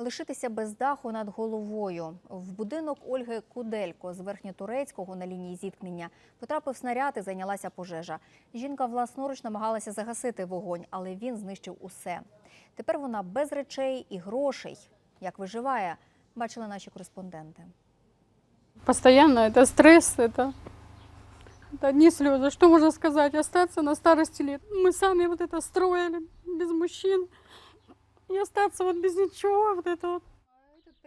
Лишитися без даху над головою. В будинок Ольги Куделько з Верхньотурецького на лінії зіткнення потрапив снаряд і зайнялася пожежа. Жінка власноруч намагалася загасити вогонь, але він знищив усе. Тепер вона без речей і грошей. Як виживає, бачили наші кореспонденти. Постоянно это стресс, это, это одни слезы. Что можно сказать? Остаться на старости лет. Мы сами вот это строили без мужчин. И остаться вот без ничего, вот это вот.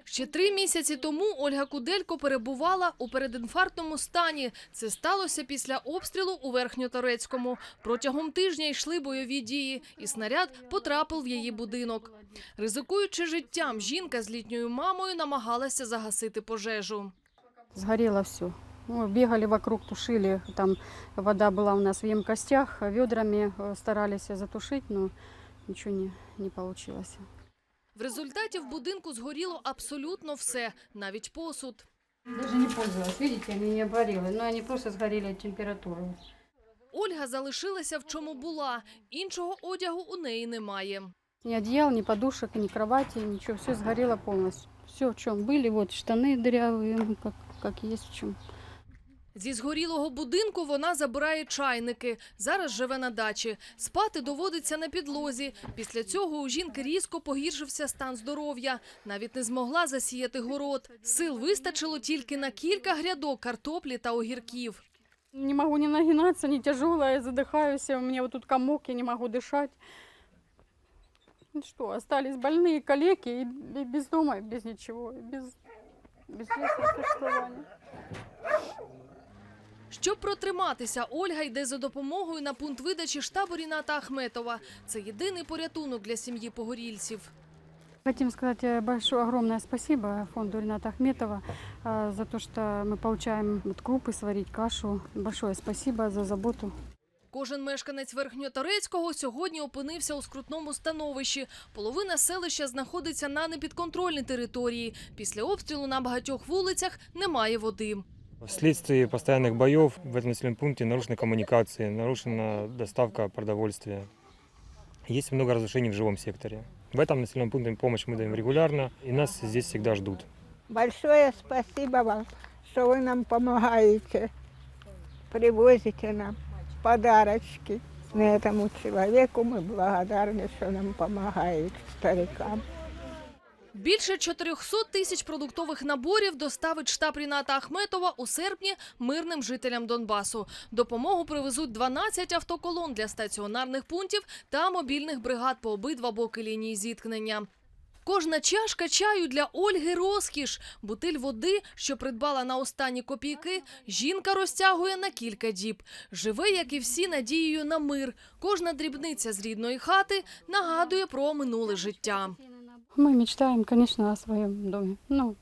Ще три місяці тому Ольга Куделько перебувала у передінфарктному стані. Це сталося після обстрілу у Верхньоторецькому. Протягом тижня йшли бойові дії, і снаряд потрапив в її будинок. Ризикуючи життям, жінка з літньою мамою намагалася загасити пожежу. Сгорело все. Мы бегали вокруг, тушили. Там вода была у нас в емкостях. Ведрами э, старались затушить, но ничего не, не получилось. В результаті в будинку згоріло абсолютно все, навіть посуд. Даже не пользовалась, видите, они не обгорели. Но они просто сгорели от температуры. Ольга залишилася в чому була. Іншого одягу у неї немає. Ни одеял, ни подушек, ни кровати, ничего. Все сгорело полностью. Все, в чем были, вот штаны дырявые, ну, как, как есть в чем. Зі згорілого будинку вона забирає чайники. Зараз живе на дачі. Спати доводиться на підлозі. Після цього у жінки різко погіршився стан здоров'я. Навіть не змогла засіяти город. Сил вистачило тільки на кілька грядок картоплі та огірків. Не могу не нагинаться, не тяжелая, задыхаюсь. У меня вот тут комок, я не могу дышать. Ну Что, остались больные калеки и, и без дома, и без ничего, и без, без честного существования. Щоб протриматися, Ольга йде за допомогою на пункт видачі штабу Ріната Ахметова. Це єдиний порятунок для сім'ї погорільців. Хотим сказать э, большое, огромное спасибо фонду Рената Ахметова э, за то, что мы получаем вот крупы сварить, кашу. Большое спасибо за заботу. Кожен мешканець Верхньоторецького сьогодні опинився у скрутному становищі. Половина селища знаходиться на непідконтрольній території. Після обстрілу на багатьох вулицях немає води. Вследствие постоянных боев в этом населенном пункте нарушены коммуникации, нарушена доставка продовольствия. Есть много разрушений в живом секторе. В этом населенном пункте помощь мы даем регулярно, и нас здесь всегда ждут. Большое спасибо вам, что вы нам помогаете, привозите нам подарочки. На этому человеку мы благодарны, что нам помогает, старикам. Більше 400 тисяч продуктових наборів доставить штаб Ріната Ахметова у серпні мирним жителям Донбасу. Допомогу привезуть 12 автоколон для стаціонарних пунктів та мобільних бригад по обидва боки лінії зіткнення. Кожна чашка чаю для Ольги розкіш. Бутиль води, що придбала на останні копійки, жінка розтягує на кілька діб. Живе, як і всі, надією на мир. Кожна дрібниця з рідної хати нагадує про минуле життя. Мы мечтаем, конечно, о своем доме. Ну,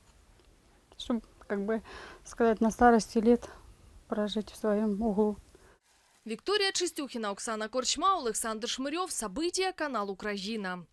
чтобы, как бы сказать, на старости лет прожить в своем углу. Вікторія Чистюхіна, Оксана Корчма, Олександр Шмирьов, Сабитія, канал Україна.